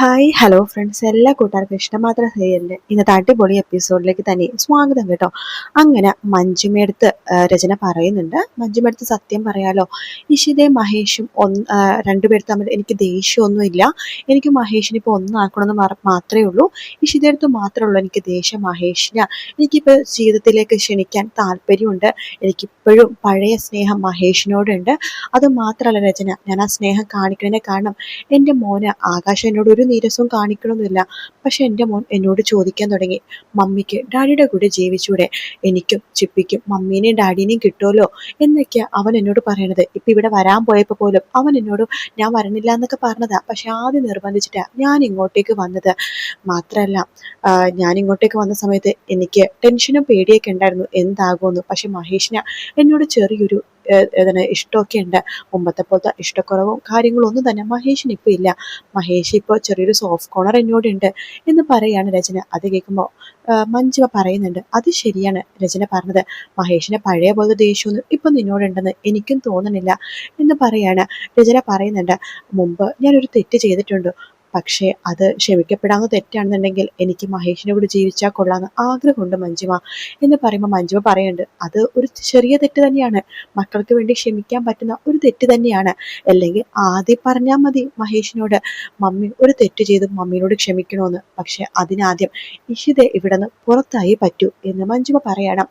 Hi hello friends. എല്ലാ കൂട്ടുകാർക്കും ഇഷ്ടമാത്ര സീരിയലിന്റെ ഇന്നത്തെ അടിപൊളി എപ്പിസോഡിലേക്ക് തന്നെ സ്വാഗതം കേട്ടോ. അങ്ങനെ മഞ്ജുമേടുത്ത് രചന പറയുന്നുണ്ട്. മഞ്ജുമേടുത്ത് സത്യം പറയാലോ ഇഷിതേ മഹേഷും ഒന്ന് രണ്ടുപേരും തമ്മിൽ എനിക്ക് ദേഷ്യമൊന്നുമില്ല. എനിക്ക് മഹേഷിനെ ഇപ്പോൾ ഒന്നാക്കണമെന്ന് മാത്രമേ ഉള്ളൂ. ഇഷിതടുത്ത് മാത്രമേ ഉള്ളൂ എനിക്ക് ദേഷ്യം മഹേഷിന്. എനിക്കിപ്പോൾ ജീവിതത്തിലേക്ക് ക്ഷണിക്കാൻ താല്പര്യമുണ്ട്. എനിക്കിപ്പോഴും പഴയ സ്നേഹം മഹേഷിനോടുണ്ട്. അത് മാത്രമല്ല രചന ഞാൻ ആ സ്നേഹം കാണിക്കുന്നതിനെ കാരണം എന്റെ മോന് ആകാശം എന്നോട് ഒരു നീരസവും കാണിക്കണമെന്നില്ല. പക്ഷെ എന്റെ മോൻ എന്നോട് ചോദിക്കാൻ തുടങ്ങി. മമ്മിക്ക് ഡാഡിയുടെ കൂടെ ജീവിച്ചൂടെ? എനിക്കും ചിപ്പിക്കും മമ്മീനെയും ഡാഡീനെയും കിട്ടുമല്ലോ എന്നൊക്കെയാ അവൻ എന്നോട് പറയണത്. ഇപ്പം ഇവിടെ വരാൻ പോയപ്പോൾ പോലും അവൻ എന്നോട് ഞാൻ വരണില്ല എന്നൊക്കെ പറഞ്ഞതാ. പക്ഷെ ആദ്യം നിർബന്ധിച്ചിട്ടാ ഞാൻ ഇങ്ങോട്ടേക്ക് വന്നത്. മാത്രമല്ല ഞാൻ ഇങ്ങോട്ടേക്ക് വന്ന സമയത്ത് എനിക്ക് ടെൻഷനും പേടിയൊക്കെ ഉണ്ടായിരുന്നു. എന്താകുമെന്ന്. പക്ഷെ മഹേഷിന് എന്നോട് ചെറിയൊരു ഏതാണ് ഇഷ്ടമൊക്കെ ഉണ്ട്. മുമ്പത്തെ പോലത്തെ ഇഷ്ടക്കുറവും കാര്യങ്ങളും ഒന്നും തന്നെ മഹേഷിന് ഇപ്പം ഇല്ല. മഹേഷ് ഇപ്പോൾ ചെറിയൊരു സോഫ്റ്റ് കോർണർ എന്നോടുണ്ട് എന്ന് പറയാണ് രചന. അത് കേൾക്കുമ്പോൾ മഞ്ജുവ പറയുന്നുണ്ട് അത് ശരിയാണ് രചന പറഞ്ഞത്. മഹേഷിന് പഴയ പോലെ ദേഷ്യമൊന്നും ഇപ്പം നിന്നോടുണ്ടെന്ന് എനിക്കും തോന്നണില്ല. എന്ന് പറയാണ്. രചന പറയുന്നുണ്ട് മുമ്പ് ഞാനൊരു തെറ്റ് ചെയ്തിട്ടുണ്ട്. പക്ഷേ അത് ക്ഷമിക്കപ്പെടാവുന്ന തെറ്റാണെന്നുണ്ടെങ്കിൽ എനിക്ക് മഹേഷിനെ കൂടി ജീവിച്ചാൽ കൊള്ളാമെന്ന് ആഗ്രഹമുണ്ട് മഞ്ജുമ എന്ന് പറയുമ്പോൾ മഞ്ജുമ പറയുന്നുണ്ട് അത് ഒരു ചെറിയ തെറ്റ് തന്നെയാണ്. മക്കൾക്ക് വേണ്ടി ക്ഷമിക്കാൻ പറ്റുന്ന ഒരു തെറ്റ് തന്നെയാണ്. അല്ലെങ്കിൽ ആദ്യം പറഞ്ഞാൽ മതി മഹേഷിനോട് മമ്മി ഒരു തെറ്റ് ചെയ്ത് മമ്മിയോട് ക്ഷമിക്കണമെന്ന് പക്ഷേ അതിനാദ്യം ഇഷിത ഇവിടെ നിന്ന് പുറത്തായി പറ്റൂ എന്ന് മഞ്ജുമ പറയണം.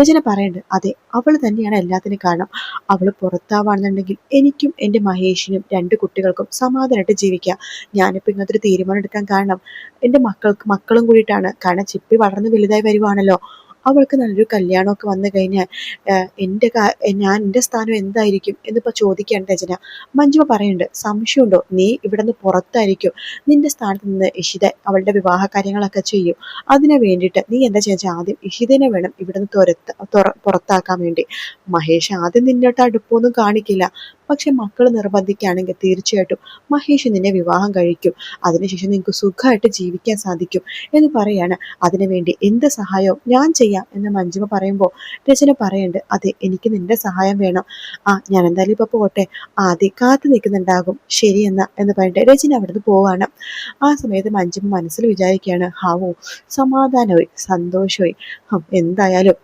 രചന പറയുന്നുണ്ട് അതെ അവൾ തന്നെയാണ് എല്ലാത്തിനും കാരണം. അവൾ പുറത്താവാണെന്നുണ്ടെങ്കിൽ എനിക്കും എന്റെ മഹേഷിനും രണ്ട് കുട്ടികൾക്കും സമാധാനമായിട്ട് ജീവിക്കാം. ഞാനിപ്പോൾ ഇങ്ങനത്തെ തീരുമാനം എടുക്കാൻ കാരണം എന്റെ മക്കൾക്ക് മക്കളും കൂടിയിട്ടാണ്. കാരണം ചിപ്പി വളർന്ന് വലുതായി വരുവാണല്ലോ. അവൾക്ക് നല്ലൊരു കല്യാണമൊക്കെ വന്നു കഴിഞ്ഞാൽ എന്റെ ഞാൻ എന്റെ സ്ഥാനം എന്തായിരിക്കും എന്നിപ്പോൾ ചോദിക്കുകയാണ് രചന. മഞ്ജുമ പറയുന്നുണ്ട് സംശയമുണ്ടോ? നീ ഇവിടെ നിന്ന് പുറത്തായിരിക്കും. നിന്റെ സ്ഥാനത്ത് നിന്ന് ഇഷിത അവളുടെ വിവാഹ കാര്യങ്ങളൊക്കെ ചെയ്യും. അതിനു വേണ്ടിയിട്ട് നീ എന്താ ചോദിച്ചാൽ ആദ്യം ഇഷിതനെ വേണം ഇവിടെ നിന്ന് തുരത്ത് പുറത്താക്കാൻ വേണ്ടി. മഹേഷ് ആദ്യം നിന്നോട്ട് അടുപ്പൊന്നും കാണിക്കില്ല. പക്ഷെ മക്കൾ നിർബന്ധിക്കുകയാണെങ്കിൽ തീർച്ചയായിട്ടും മഹേഷ് നിന്നെ വിവാഹം കഴിക്കും. അതിനുശേഷം നിങ്ങൾക്ക് സുഖമായിട്ട് ജീവിക്കാൻ സാധിക്കും. എന്ന് പറയാണ്. അതിനുവേണ്ടി എന്ത് സഹായവും ഞാൻ ചെയ്യാം എന്ന് മഞ്ജുമ പറയുമ്പോൾ രചന പറയുന്നുണ്ട് അതെ എനിക്ക് നിന്റെ സഹായം വേണം. ആ ഞാൻ എന്തായാലും ഇപ്പൊ പോട്ടെ. ആദ്യം കാത്തു നിൽക്കുന്നുണ്ടാകും. ശരി എന്നാ എന്ന് പറഞ്ഞിട്ട് രചന അവിടുന്ന് പോവാണ്. ആ സമയത്ത് മഞ്ജുമ മനസ്സിൽ വിചാരിക്കുകയാണ് ഹാവോ സമാധാനമായി സന്തോഷമായി. എന്തായാലും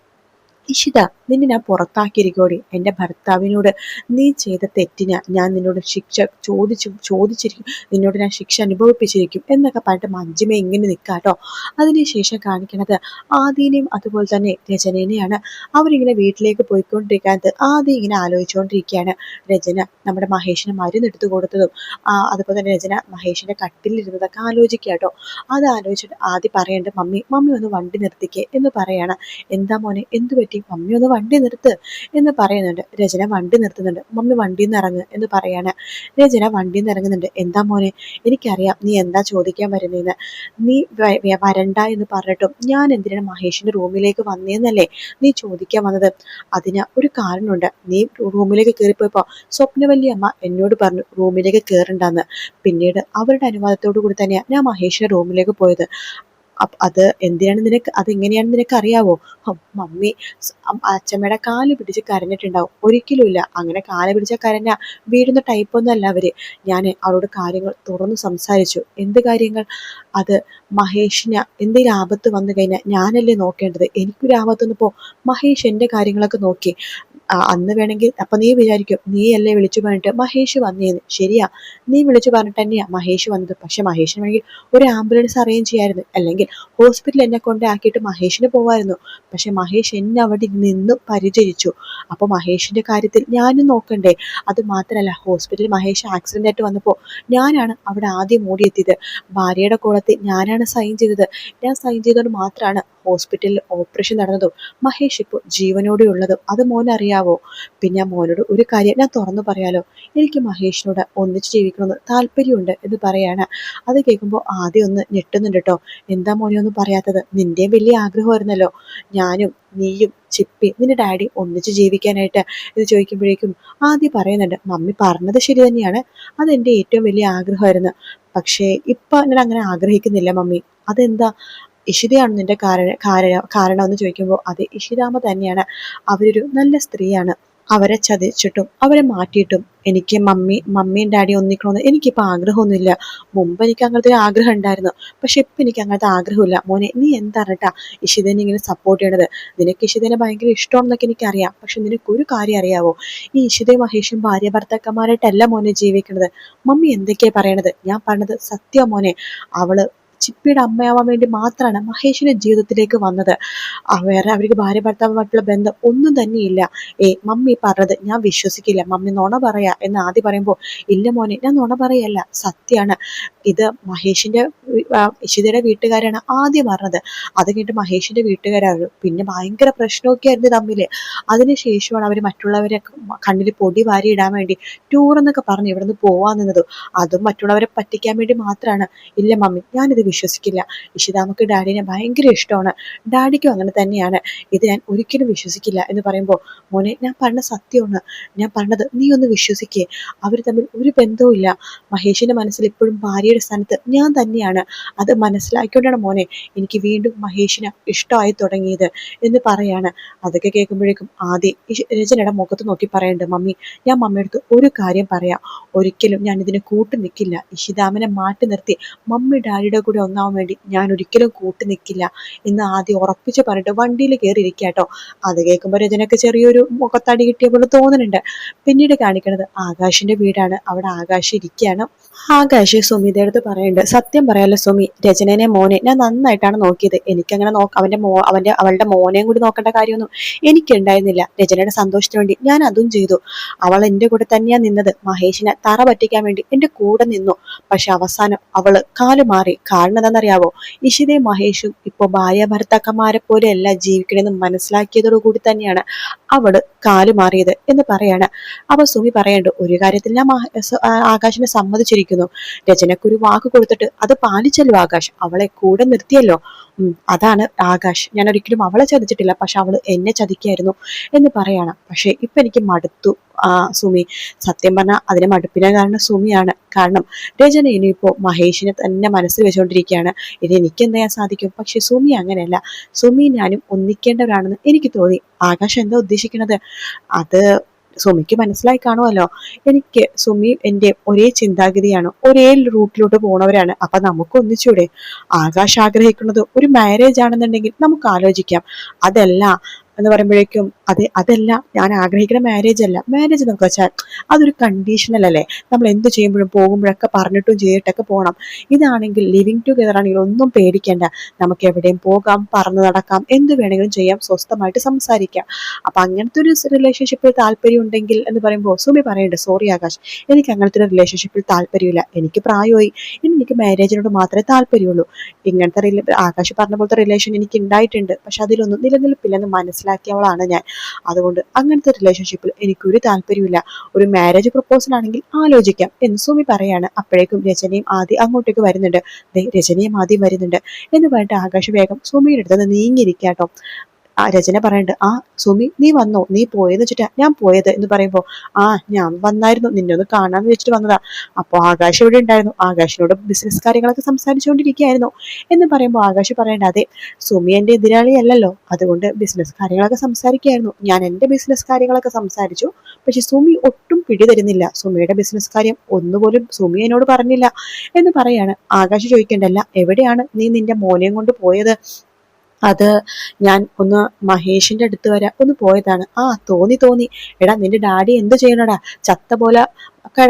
ഇഷിത നിന്നെ ഞാൻ പുറത്താക്കിയിരിക്കോടി. എന്റെ ഭർത്താവിനോട് നീ ചെയ്ത തെറ്റിന് ഞാൻ നിന്നോട് ശിക്ഷ ചോദിച്ചു ചോദിച്ചിരിക്കും. നിന്നോട് ഞാൻ ശിക്ഷ അനുഭവിപ്പിച്ചിരിക്കും. എന്നൊക്കെ പറഞ്ഞിട്ട് മഞ്ജിമ ഇങ്ങനെ നിൽക്കാട്ടോ അതിനുശേഷം കാണിക്കണത് ആദീനെയും അതുപോലെ തന്നെ രചനേനെയാണ്. അവരിങ്ങനെ വീട്ടിലേക്ക് പോയിക്കൊണ്ടിരിക്കാനത് ആദ്യം ഇങ്ങനെ ആലോചിച്ചുകൊണ്ടിരിക്കുകയാണ് രചന നമ്മുടെ മഹേഷിന് മരുന്ന് എടുത്തു കൊടുത്തതും അതുപോലെ തന്നെ രചന മഹേഷിന്റെ കട്ടിലിരുന്നതൊക്കെ ആലോചിക്കുക കേട്ടോ അത് ആലോചിച്ചിട്ട് ആദ്യം പറയേണ്ടത് മമ്മി മമ്മി ഒന്ന് വണ്ടി നിർത്തിക്കേ എന്ന് പറയാണ്. എന്താ മോനെ എന്തു മമ്മി ഒന്ന് വണ്ടി നിർത്ത് എന്ന് പറയുന്നുണ്ട്. രചന വണ്ടി നിർത്തുന്നുണ്ട്. മമ്മി വണ്ടിയിൽ നിന്ന് ഇറങ്ങ് എന്ന് പറയാണ്. രചന വണ്ടിയിൽ നിന്ന് ഇറങ്ങുന്നുണ്ട് എന്താ മോനെ എനിക്കറിയാം നീ എന്താ ചോദിക്കാൻ വരുന്നതെന്ന് നീ വരണ്ട എന്ന് പറഞ്ഞിട്ടും ഞാൻ എന്തിനാണ് മഹേഷിന്റെ റൂമിലേക്ക് വന്നേന്നല്ലേ നീ ചോദിക്കാൻ വന്നത്? അതിന് ഒരു കാരണമുണ്ട്. നീ റൂമിലേക്ക് കയറിപ്പോയപ്പോ സ്വപ്നവല്ലിയമ്മ എന്നോട് പറഞ്ഞു റൂമിലേക്ക് കയറണ്ടെന്ന് പിന്നീട് അവരുടെ അനുവാദത്തോടു കൂടി തന്നെയാണ് ഞാൻ മഹേഷിന്റെ റൂമിലേക്ക് പോയത്. അത് എന്തിനാണ് നിനക്ക് അത് എങ്ങനെയാണ് നിനക്ക് അറിയാവോ? മമ്മി അച്ഛമ്മയുടെ കാൽ പിടിച്ച് കരഞ്ഞിട്ടുണ്ടാവും. ഒരിക്കലുമില്ല അങ്ങനെ കാൽ പിടിച്ച കരഞ്ഞ വീഴുന്ന ടൈപ്പൊന്നും അല്ല അവർ. ഞാൻ അവരോട് കാര്യങ്ങൾ തുറന്നു സംസാരിച്ചു. എന്ത് കാര്യങ്ങൾ? അത് മഹേഷിന് എന്തെങ്കിലും ആപത്ത് വന്നു കഴിഞ്ഞാൽ ഞാനല്ലേ നോക്കേണ്ടത്. എനിക്കൊരു ആപത്ത് വന്നപ്പോൾ മഹേഷ് എന്റെ കാര്യങ്ങളൊക്കെ നോക്കി. അന്ന് വേണമെങ്കിൽ അപ്പൊ നീ വിചാരിക്കും നീ അല്ലേ വിളിച്ചു പറഞ്ഞിട്ട് മഹേഷ് വന്നേന്ന്. ശരിയാ നീ വിളിച്ചു പറഞ്ഞിട്ട് തന്നെയാ മഹേഷ് വന്നത്. പക്ഷെ മഹേഷിന് വേണമെങ്കിൽ ഒരു ആംബുലൻസ് അറേഞ്ച് ചെയ്യായിരുന്നു. അല്ലെങ്കിൽ ഹോസ്പിറ്റലിൽ എന്നെ കൊണ്ടാക്കിയിട്ട് മഹേഷിന് പോവായിരുന്നു. പക്ഷെ മഹേഷ് എന്നെ അവിടെ നിന്ന് പരിചരിച്ചു. അപ്പോൾ മഹേഷിന്റെ കാര്യത്തിൽ ഞാനും നോക്കണ്ടേ? അത് മാത്രമല്ല ഹോസ്പിറ്റലിൽ മഹേഷ് ആക്സിഡന്റ് ആയിട്ട് വന്നപ്പോൾ ഞാനാണ് അവിടെ ആദ്യം ഓടിയെത്തിയത്. ഭാര്യയുടെ കോളത്തിൽ ഞാനാണ് സൈൻ ചെയ്തത്. ഞാൻ സൈൻ ചെയ്തത് മാത്രമാണ് ഹോസ്പിറ്റലിൽ ഓപ്പറേഷൻ നടന്നതും മഹേഷ് ഇപ്പോൾ ജീവനോടെ ഉള്ളതും. അത് മോൻ അറിയാവോ? പിന്നെ മോനോട് ഒരു കാര്യം ഞാൻ തുറന്നു പറയാലോ? എനിക്ക് മഹേഷിനോട് ഒന്നിച്ച് ജീവിക്കണമെന്ന് താല്പര്യമുണ്ട് എന്ന് പറയാണ്. അത് കേൾക്കുമ്പോൾ ആദ്യം ഒന്ന് ഞെട്ടുന്നുണ്ട് കേട്ടോ. എന്താ മോനെ ഒന്നും പറയാത്തത്? നിന്റെയും വലിയ ആഗ്രഹമായിരുന്നല്ലോ. ഞാനും നീയും ചിപ്പി നിന്റെ ഡാഡി ഒന്നിച്ച് ജീവിക്കാനായിട്ട് ഇത് ചോദിക്കുമ്പോഴേക്കും ആദ്യം പറയുന്നുണ്ട് മമ്മി പറഞ്ഞത് ശരി തന്നെയാണ്. അതെന്റെ ഏറ്റവും വലിയ ആഗ്രഹമായിരുന്നു. പക്ഷേ ഇപ്പൊ ഞാൻ അങ്ങനെ ആഗ്രഹിക്കുന്നില്ല മമ്മി. അതെന്താ? ഇഷിതയാണ് നിന്റെ കാരണ കാരണ കാരണം എന്ന് ചോദിക്കുമ്പോൾ അത് ഇഷിതാമ്മ തന്നെയാണ്. അവരൊരു നല്ല സ്ത്രീയാണ്. അവരെ ചതിച്ചിട്ടും അവരെ മാറ്റിയിട്ടും എനിക്ക് മമ്മി മമ്മിയും ഡാഡിയും ഒന്നിക്കണമെന്ന് എനിക്കിപ്പോൾ ആഗ്രഹമൊന്നുമില്ല. മുമ്പ് എനിക്ക് അങ്ങനത്തെ ഒരു ആഗ്രഹം ഉണ്ടായിരുന്നു. പക്ഷെ ഇപ്പം എനിക്ക് അങ്ങനത്തെ ആഗ്രഹമില്ല. മോനെ നീ എന്താ ഇഷിതനെ ഇങ്ങനെ സപ്പോർട്ട് ചെയ്യണത്? നിനക്ക് ഇഷിതനെ ഭയങ്കര ഇഷ്ടമാണെന്നൊക്കെ എനിക്കറിയാം. പക്ഷെ നിനക്ക് ഒരു കാര്യം അറിയാവോ? ഈ ഇഷിതയും മഹേഷും ഭാര്യ ഭർത്താക്കന്മാരായിട്ടല്ല മോനെ ജീവിക്കുന്നത് മമ്മി എന്തൊക്കെയാണ് പറയണത്? ഞാൻ പറഞ്ഞത് സത്യ മോനെ. അവൾ ചിപ്പിയുടെ അമ്മയാവാൻ വേണ്ടി മാത്രമാണ് മഹേഷിന്റെ ജീവിതത്തിലേക്ക് വന്നത്. വേറെ അവർക്ക് ഭാര്യ ഭർത്താവുമായിട്ടുള്ള ബന്ധം ഒന്നും തന്നെയില്ല. ഏ മമ്മി പറഞ്ഞത് ഞാൻ വിശ്വസിക്കില്ല. മമ്മി നുണ പറയാ എന്ന് ആദ്യം പറയുമ്പോൾ ഇല്ല മോനെ ഞാൻ നുണ പറയല്ല. സത്യമാണ് ഇത് മഹേഷിന്റെ ഇഷിതയുടെ വീട്ടുകാരാണ് ആദ്യം പറഞ്ഞത്. അത് കഴിഞ്ഞിട്ട് മഹേഷിന്റെ വീട്ടുകാരാണ് പിന്നെ ഭയങ്കര പ്രശ്നമൊക്കെ ആയിരുന്നു തമ്മിൽ. അതിനുശേഷമാണ് അവർ മറ്റുള്ളവരെ കണ്ണിൽ പൊടി വാരി ഇടാൻ വേണ്ടി ടൂർ എന്നൊക്കെ പറഞ്ഞ് ഇവിടുന്ന് പോവാൻ നിന്നത്. അതും മറ്റുള്ളവരെ പറ്റിക്കാൻ വേണ്ടി മാത്രമാണ്. ഇല്ല മമ്മി ഞാനിത് വിശ്വസിക്കില്ല. ഇഷിതാമക്ക് ഡാഡിനെ ഭയങ്കര ഇഷ്ടമാണ്. ഡാഡിക്കും അങ്ങനെ തന്നെയാണ്. ഇത് ഞാൻ ഒരിക്കലും വിശ്വസിക്കില്ല എന്ന് പറയുമ്പോൾ മോനെ ഞാൻ പറഞ്ഞ സത്യമാണ്. ഞാൻ പറഞ്ഞത് നീ ഒന്ന് വിശ്വസിക്കേ. അവർ തമ്മിൽ ഒരു ബന്ധവുമില്ല മഹേഷിന്റെ മനസ്സിൽ ഇപ്പോഴും ഭാര്യയുടെ സ്ഥാനത്ത് ഞാൻ തന്നെയാണ്. അത് മനസ്സിലാക്കിക്കൊണ്ടാണ് മോനെ എനിക്ക് വീണ്ടും മഹേഷിനെ ഇഷ്ടമായി തുടങ്ങിയത് എന്ന് പറയാണ്. അതൊക്കെ കേൾക്കുമ്പോഴേക്കും ആദ്യം രചനയുടെ മുഖത്ത് നോക്കി പറയേണ്ടത് മമ്മി ഞാൻ മമ്മിയെടുത്ത് ഒരു കാര്യം പറയാം. ഒരിക്കലും ഞാൻ ഇതിനെ കൂട്ടു നിൽക്കില്ല ഇഷിതാമനെ മാറ്റി നിർത്തി മമ്മി ഡാഡിയുടെ ഒന്നാവാൻ വേണ്ടി ഞാൻ ഒരിക്കലും കൂട്ടി നിൽക്കില്ല എന്ന് ആദ്യം ഉറപ്പിച്ച് പറഞ്ഞിട്ട് വണ്ടിയിൽ കയറി ഇരിക്കാട്ടോ അത് കേൾക്കുമ്പോൾ രചനക്ക് ചെറിയൊരു മുഖത്തടി കിട്ടിയ പോലെ തോന്നുന്നുണ്ട് പിന്നീട് കാണിക്കുന്നത് ആകാശിന്റെ വീടാണ്. അവിടെ ആകാശ് ഇരിക്കുകയാണ് ആകാശ് സുമിയുടെ അടുത്ത് പറയുന്നുണ്ട് സത്യം പറയാലോ സുമി രചനനെ മോനെ ഞാൻ നന്നായിട്ടാണ് നോക്കിയത്. എനിക്കങ്ങനെ നോക്ക അവന്റെ മോ അവന്റെ അവളുടെ മോനെയും കൂടി നോക്കേണ്ട കാര്യമൊന്നും എനിക്കുണ്ടായിരുന്നില്ല. രചനയുടെ സന്തോഷത്തിന് വേണ്ടി ഞാൻ അതും ചെയ്തു. അവൾ എന്റെ കൂടെ തന്നെയാ നിന്നത്. മഹേഷിനെ തറ പറ്റിക്കാൻ വേണ്ടി എന്റെ കൂടെ നിന്നു. പക്ഷെ അവസാനം അവൾ കാലു മാറി കാരണം എന്താണെന്നറിയാവോ? ഇഷിതയും മഹേഷും ഇപ്പൊ ഭാര്യ ഭർത്താക്കന്മാരെ പോലെ അല്ല ജീവിക്കണമെന്ന് മനസ്സിലാക്കിയതോടുകൂടി തന്നെയാണ് അവൾ കാലുമാറിയത് എന്ന് പറയാണ്. അപ്പൊ സുമി പറയണ്ട് ഒരു കാര്യത്തിൽ ഞാൻ ആകാശിനെ സമ്മതിച്ചിരിക്കുന്നു. രചനക്കൊരു വാക്ക് കൊടുത്തിട്ട് അത് പാലിച്ചല്ലോ ആകാശ്. അവളെ കൂടെ നിർത്തിയല്ലോ. അതാണ് ആകാശ്. ഞാൻ ഒരിക്കലും അവളെ ചതിച്ചിട്ടില്ല പക്ഷെ അവൾ എന്നെ ചതിക്കായിരുന്നു എന്ന് പറയാണ്. പക്ഷെ ഇപ്പൊ എനിക്ക് മടുത്തു. ആ സുമി സത്യം പറഞ്ഞാൽ അതിന് മടുപ്പിനെ കാരണം സുമിയാണ്. കാരണം രചന ഇനിയിപ്പോ മഹേഷിനെ തന്നെ മനസ്സിൽ വെച്ചുകൊണ്ടിരിക്കുകയാണ് ഇനി എനിക്ക് എന്ത് സാധിക്കും? പക്ഷെ സുമി അങ്ങനെയല്ല. സുമി ഞാനും ഒന്നിക്കേണ്ടവരാണെന്ന് എനിക്ക് തോന്നി. ആകാശ് എന്താ ഉദ്ദേശിക്കുന്നത്? അത് സുമിക്ക് മനസ്സിലായി കാണുമല്ലോ. എനിക്ക് സുമി എന്റെ ഒരേ ചിന്താഗതിയാണ് ഒരേ റൂട്ടിലോട്ട് പോണവരാണ്. അപ്പൊ നമുക്ക് ഒന്നിച്ചൂടെ. ആകാശ് ആഗ്രഹിക്കുന്നത് ഒരു മാരേജ് ആണെന്നുണ്ടെങ്കിൽ നമുക്ക് ആലോചിക്കാം. അതല്ല എന്ന് പറയുമ്പോഴേക്കും അതെ അതല്ല ഞാൻ ആഗ്രഹിക്കുന്ന മാരേജ് അല്ല. മാരേജ് എന്നൊക്കെ വെച്ചാൽ അതൊരു കണ്ടീഷണൽ അല്ലേ? നമ്മൾ എന്ത് ചെയ്യുമ്പോഴും പോകുമ്പോഴൊക്കെ പറഞ്ഞിട്ടും ചെയ്തിട്ടൊക്കെ പോകണം ഇതാണെങ്കിൽ ലിവിങ് ടുഗെദർ ആണെങ്കിൽ ഒന്നും പേടിക്കേണ്ട. നമുക്ക് എവിടെയും പോകാം പറഞ്ഞു നടക്കാം എന്ത് വേണമെങ്കിലും ചെയ്യാം സ്വസ്ഥമായിട്ട് സംസാരിക്കാം. അപ്പൊ അങ്ങനത്തെ ഒരു റിലേഷൻഷിപ്പിൽ താല്പര്യം ഉണ്ടെങ്കിൽ എന്ന് പറയുമ്പോൾ സുമി പറയുന്നുണ്ട് സോറി ആകാശ് എനിക്ക് അങ്ങനത്തെ ഒരു റിലേഷൻഷിപ്പിൽ താല്പര്യമില്ല. എനിക്ക് പ്രായമായി. ഇനി എനിക്ക് മാരേജിനോട് മാത്രമേ താല്പര്യമുള്ളൂ. ഇങ്ങനത്തെ ആകാശ് പറഞ്ഞ പോലത്തെ റിലേഷൻ എനിക്ക് ഉണ്ടായിട്ടുണ്ട്. പക്ഷെ അതിലൊന്നും നിലനിൽപ്പില്ലെന്ന് മനസ്സിലാക്കിയവളാണ് ഞാൻ. അതുകൊണ്ട് അങ്ങനത്തെ റിലേഷൻഷിപ്പിൽ എനിക്കൊരു താല്പര്യമില്ല ഒരു മാരേജ് പ്രപ്പോസൽ ആണെങ്കിൽ ആലോചിക്കാം എന്ന് സുമി പറയാണ്. അപ്പോഴേക്കും രചനയും ആദ്യം അങ്ങോട്ടേക്ക് വരുന്നുണ്ട്. രചനയും ആദ്യം വരുന്നുണ്ട് എന്ന് പറഞ്ഞിട്ട് ആകാശ് വേഗം സുമിയുടെ അടുത്ത് നീങ്ങിയിരിക്കാട്ടോ. ആ രചന പറയുന്നുണ്ട് ആ സുമി നീ വന്നോ? നീ പോയെന്ന് വെച്ചിട്ടാ ഞാൻ പോയത്? എന്ന് പറയുമ്പോൾ ആ ഞാൻ വന്നായിരുന്നു. നിന്നെ ഒന്ന് കാണാന്ന് വെച്ചിട്ട് വന്നതാ. അപ്പൊ ആകാശ് ഇവിടെ ഉണ്ടായിരുന്നു. ആകാശിനോട് ബിസിനസ് കാര്യങ്ങളൊക്കെ സംസാരിച്ചുകൊണ്ടിരിക്കുകയായിരുന്നു. എന്ന് പറയുമ്പോൾ ആകാശ് പറയേണ്ട അതെ സുമി എന്റെ എതിരാളിയല്ലല്ലോ അതുകൊണ്ട് ബിസിനസ് കാര്യങ്ങളൊക്കെ സംസാരിക്കുകയായിരുന്നു. ഞാൻ എന്റെ ബിസിനസ് കാര്യങ്ങളൊക്കെ സംസാരിച്ചു. പക്ഷെ സുമി ഒട്ടും പിടി തരുന്നില്ല. സുമിയുടെ ബിസിനസ് കാര്യം ഒന്നുപോലും സുമി എന്നോട് പറഞ്ഞില്ല. എന്ന് പറയാണ്. ആകാശ് ചോദിക്കേണ്ടല്ല എവിടെയാണ് നീ നിന്റെ മോനെയും കൊണ്ട് പോയത്? അത് ഞാൻ ഒന്ന് മഹേഷിന്റെ അടുത്ത് വരെ ഒന്ന് പോയതാണ്. ആ തോന്നി തോന്നി. എടാ നിന്റെ ഡാഡി എന്ത് ചെയ്യണടാ? ചത്ത പോലെ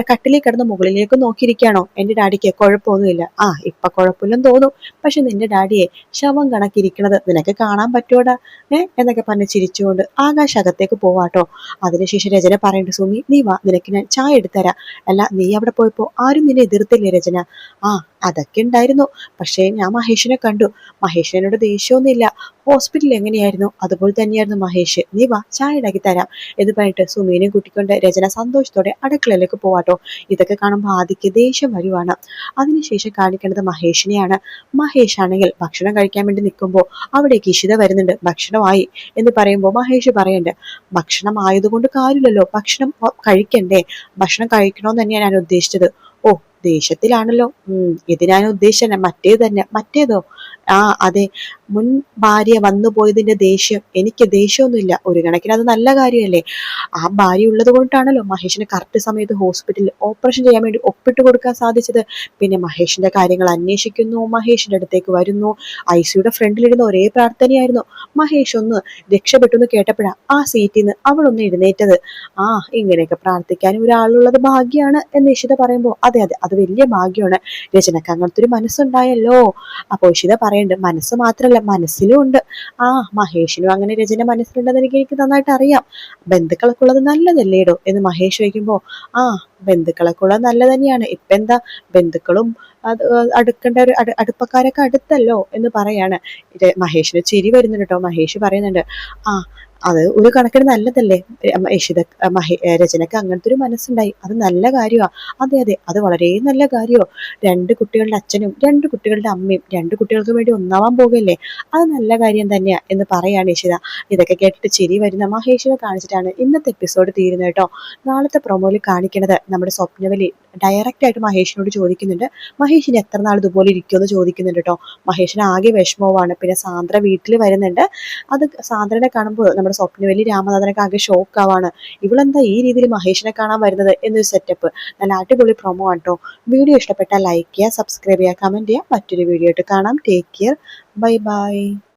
കട്ടിലേ കിടന്ന് മുകളിലേക്ക് നോക്കിയിരിക്കുകയാണോ? എന്റെ ഡാഡിക്ക് കുഴപ്പമൊന്നുമില്ല. ആ ഇപ്പൊ കുഴപ്പമില്ലെന്ന് തോന്നും. പക്ഷെ നിന്റെ ഡാഡിയെ ശവം കണക്കിരിക്കണത് നിനക്ക് കാണാൻ പറ്റുമോടാ ഏ? എന്നൊക്കെ പറഞ്ഞ് ചിരിച്ചുകൊണ്ട് ആകാശ് അകത്തേക്ക് പോവാട്ടോ. അതിനുശേഷം രചന പറയണ്ട സുമി നീ വാ നിനക്ക് ഞാൻ ചായ എടുത്തരാം അല്ല നീ അവിടെ പോയപ്പോ ആരും നിന്നെ എതിർത്തില്ലേ രചന? ആ അതൊക്കെ ഉണ്ടായിരുന്നു. പക്ഷേ ഞാൻ മഹേഷിനെ കണ്ടു. മഹേഷിനോട് ദേഷ്യമൊന്നുമില്ല. ഹോസ്പിറ്റലിൽ എങ്ങനെയായിരുന്നു? അതുപോലെ തന്നെയായിരുന്നു മഹേഷ്. നീ വാ ചായ ഉണ്ടാക്കി തരാം എന്ന് പറഞ്ഞിട്ട് സുമീനെ കൂട്ടിക്കൊണ്ട് രചന സന്തോഷത്തോടെ അടുക്കളയിലേക്ക് പോവാട്ടോ ഇതൊക്കെ കാണുമ്പോൾ ആദിക്ക് ദേഷ്യം വരുവാണ്. അതിനുശേഷം കാണിക്കേണ്ടത് മഹേഷിനെയാണ്. മഹേഷ് ആണെങ്കിൽ ഭക്ഷണം കഴിക്കാൻ വേണ്ടി നിൽക്കുമ്പോൾ അവിടെ ഇഷിത വരുന്നുണ്ട്. ഭക്ഷണമായി എന്ന് പറയുമ്പോൾ മഹേഷ് പറയുന്നുണ്ട് ഭക്ഷണം ആയതുകൊണ്ട് കാര്യമില്ലല്ലോ. ഭക്ഷണം കഴിക്കണ്ടേ? ഭക്ഷണം കഴിക്കണമെന്ന് തന്നെയാണ് ഞാൻ ഉദ്ദേശിച്ചത്. ദേഷ്യത്തിലാണല്ലോ ഇത് ഞാൻ ഉദ്ദേശിച്ച മറ്റേ തന്നെ മറ്റേതോ. ആ അതെ. മുൻ ഭാര്യ വന്നു പോയതിന്റെ ദേഷ്യം. എനിക്ക് ദേഷ്യമൊന്നുമില്ല. ഒരു കണക്കിന് അത് നല്ല കാര്യമല്ലേ? ആ ഭാര്യ ഉള്ളത് കൊണ്ടാണല്ലോ മഹേഷിന് കറക്റ്റ് സമയത്ത് ഹോസ്പിറ്റലിൽ ഓപ്പറേഷൻ ചെയ്യാൻ വേണ്ടി ഒപ്പിട്ട് കൊടുക്കാൻ സാധിച്ചത്. പിന്നെ മഹേഷിന്റെ കാര്യങ്ങൾ അന്വേഷിക്കുന്നു മഹേഷിന്റെ അടുത്തേക്ക് വരുന്നു. ഐ സിയുടെ ഫ്രണ്ടിലിരുന്ന ഒരേ പ്രാർത്ഥനയായിരുന്നു. മഹേഷ് ഒന്ന് രക്ഷപ്പെട്ടു എന്ന് കേട്ടപ്പോഴാണ് ആ സീറ്റിൽ നിന്ന് അവളൊന്ന് എഴുന്നേറ്റത്. ആ ഇങ്ങനെയൊക്കെ പ്രാർത്ഥിക്കാൻ ഒരാളുള്ളത് ഭാഗ്യമാണ് എന്ന് ഇഷിത പറയുമ്പോൾ അതെ അതെ അത് വലിയ ഭാഗ്യമാണ്. രചനക്ക് അങ്ങനത്തെ ഒരു മനസ്സുണ്ടായല്ലോ. അപ്പോൾ ഇഷിത പറയുന്നുണ്ട് മനസ്സ് മാത്രമല്ല മനസ്സിലും ഉണ്ട്. ആ മഹേഷിനും അങ്ങനെ രചന മനസ്സിലുണ്ടെന്ന് എനിക്ക് എനിക്ക് നന്നായിട്ട് അറിയാം. ബന്ധുക്കളൊക്കെ ഉള്ളത് നല്ലതല്ലേടോ? എന്ന് മഹേഷ് ചോദിക്കുമ്പോൾ ആ ബന്ധുക്കളൊക്കെ ഉള്ളത് നല്ല തന്നെയാണ്. ഇപ്പൊ എന്താ? ബന്ധുക്കളും അത് അടുക്കേണ്ട ഒരു അടു അടുപ്പക്കാരൊക്കെ അടുത്തല്ലോ എന്ന് പറയാണ്. മഹേഷിന് ചിരി വരുന്നുണ്ട് കേട്ടോ മഹേഷ് പറയുന്നുണ്ട് ആ അത് ഒരു കണക്കിന് നല്ലതല്ലേ? യശിത മഹേ രചനക്ക് അങ്ങനത്തെ ഒരു മനസ്സുണ്ടായി. അത് നല്ല കാര്യമാണ് അതെ അതെ അത് വളരെ നല്ല കാര്യമോ രണ്ട് കുട്ടികളുടെ അച്ഛനും രണ്ട് കുട്ടികളുടെ അമ്മയും രണ്ട് കുട്ടികൾക്ക് വേണ്ടി ഒന്നാവാൻ പോകല്ലേ? അത് നല്ല കാര്യം തന്നെയാ എന്ന് പറയാണ് യശിത ഇതൊക്കെ കേട്ടിട്ട് ചിരി വരുന്ന മഹേഷിനെ കാണിച്ചിട്ടാണ് ഇന്നത്തെ എപ്പിസോഡ് തീരുന്നത് കേട്ടോ. നാളത്തെ പ്രൊമോയിൽ കാണിക്കുന്നത് നമ്മുടെ സ്വപ്നവലി ഡയറക്റ്റ് ആയിട്ട് മഹേഷിനോട് ചോദിക്കുന്നുണ്ട് മഹേഷിന് എത്ര നാൾ ഇതുപോലെ ഇരിക്കുമെന്ന് ചോദിക്കുന്നുണ്ട് കേട്ടോ മഹേഷിന് ആകെ വിഷമവുമാണ്. പിന്നെ സാന്ദ്ര വീട്ടിൽ വരുന്നുണ്ട്. അത് സാന്ദ്രനെ കാണുമ്പോൾ നമ്മുടെ സ്വപ്നവലി രാമനാഥനൊക്കെ ആകെ ഷോക്ക് ആവാണ്. ഇവളെന്താ ഈ രീതിയിൽ മഹേഷിനെ കാണാൻ വരുന്നത് എന്നൊരു സെറ്റപ്പ് നല്ല അടിപൊളി പ്രൊമോ ആണ് കേട്ടോ വീഡിയോ ഇഷ്ടപ്പെട്ടാൽ ലൈക്ക് ചെയ്യുക സബ്സ്ക്രൈബ് ചെയ്യുക കമന്റ് ചെയ്യുക. മറ്റൊരു വീഡിയോ ആയിട്ട് കാണാം. Take care bye bye